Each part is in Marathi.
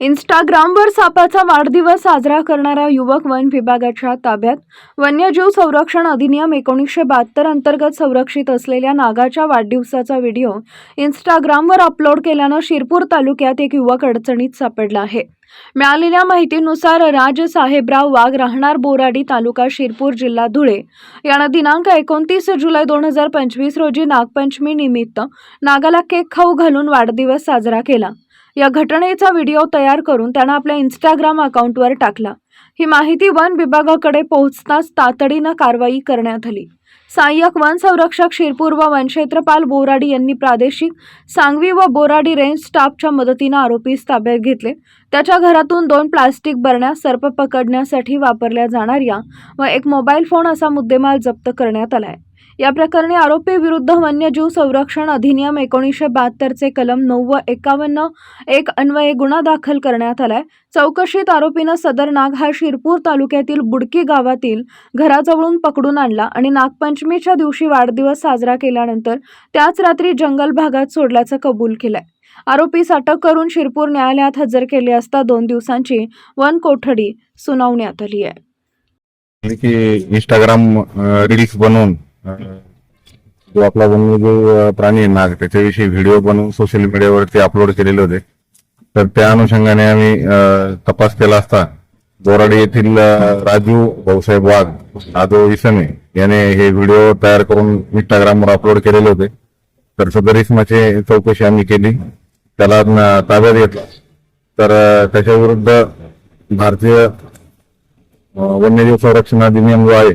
इंस्टाग्रामवर सापाचा वाढदिवस साजरा करणारा युवक वन विभागाच्या ताब्यात. वन्यजीव संरक्षण अधिनियम एकोणीसशे बहात्तर अंतर्गत संरक्षित असलेल्या नागाच्या वाढदिवसाचा व्हिडिओ इंस्टाग्रामवर अपलोड केल्यानं शिरपूर तालुक्यात एक युवक अडचणीत सापडला आहे. मिळालेल्या माहितीनुसार राज साहेबराव वाघ राहणार बोराडी तालुका शिरपूर जिल्हा धुळे. यानं दिनांक एकोणतीस जुलै दोन हजार पंचवीस रोजी नागपंचमी निमित्त नागाला केक खाऊ घालून वाढदिवस साजरा केला. या घटनेचा व्हिडिओ तयार करून त्यानं आपल्या इंस्टाग्राम अकाउंटवर टाकला. ही माहिती वन विभागाकडे पोहोचताच तातडीनं कारवाई करण्यात आली. सहाय्यक वन संरक्षक शिरपूर व वनक्षेत्रपाल बोराडी यांनी प्रादेशिक सांगवी व बोराडी रेंज स्टाफच्या मदतीनं आरोपीस ताब्यात घेतले. त्याच्या घरातून दोन प्लास्टिक बरण्या सर्प पकडण्यासाठी वापरल्या जाणाऱ्या व एक मोबाईल फोन असा मुद्देमाल जप्त करण्यात आलाय. या प्रकरणी आरोपी विरुद्ध वन्यजीव संरक्षण अधिनियम एकोणीसशे बहात्तरचे कलम नऊ व एकावन्न एक अन्वये गुन्हा दाखल करण्यात आलाय. चौकशीत आरोपीनं सदर नाग हा शिरपूर तालुक्यातील बुडकी गावातील घराजवळून पकडून आणला आणि नागपंचमीच्या दिवशी वाढदिवस साजरा केल्यानंतर त्याच रात्री जंगल भागात सोडल्याचं कबूल केलंय. आरोपीस अटक करून शिरपूर न्यायालयात हजर केले असता दोन दिवसांची वन कोठडी सुनावण्यात आली आहे. की इंस्टाग्राम रील्स बनवून जो आपला वन्यजीव जो प्राणी आहे नाग त्याच्याविषयी व्हिडिओ बनवून सोशल मीडियावरती अपलोड केलेले होते. तर त्या अनुषंगाने आम्ही अं, तपास केला असता. बोराडे येथील राजू भाऊसाहेब वाघ आदो इसमे याने हे व्हिडिओ तयार करून इंस्टाग्रामवर अपलोड केलेले होते. तर सदर इसमाची चौकशी आम्ही केली. त्याला ताब्यात घेतला. तर त्याच्याविरुद्ध त्याच्या विरुद्ध भारतीय वन्यजीव संरक्षण अधिनियम जो आहे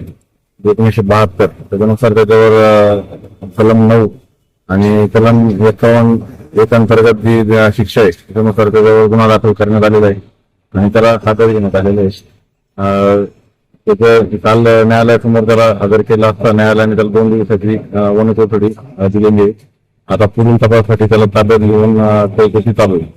एकोणीशे बहात्तर. त्याच्यानुसार त्याच्यावर कलम नऊ आणि कलम एकावन्न एक अंतर्गत जी शिक्षा आहे त्याच्यानुसार त्याच्यावर गुन्हा दाखल करण्यात आलेला आहे आणि त्याला खात्यात घेण्यात आलेलं आहे. त्याचं काल न्यायालयासमोर त्याला हजर केला असता न्यायालयाने त्याला दोन दिवसाची वन चौथडी दिलेली आहे. आता पुढील तपासासाठी त्याला ताब्यात घेऊन चौकशी चालू आहे.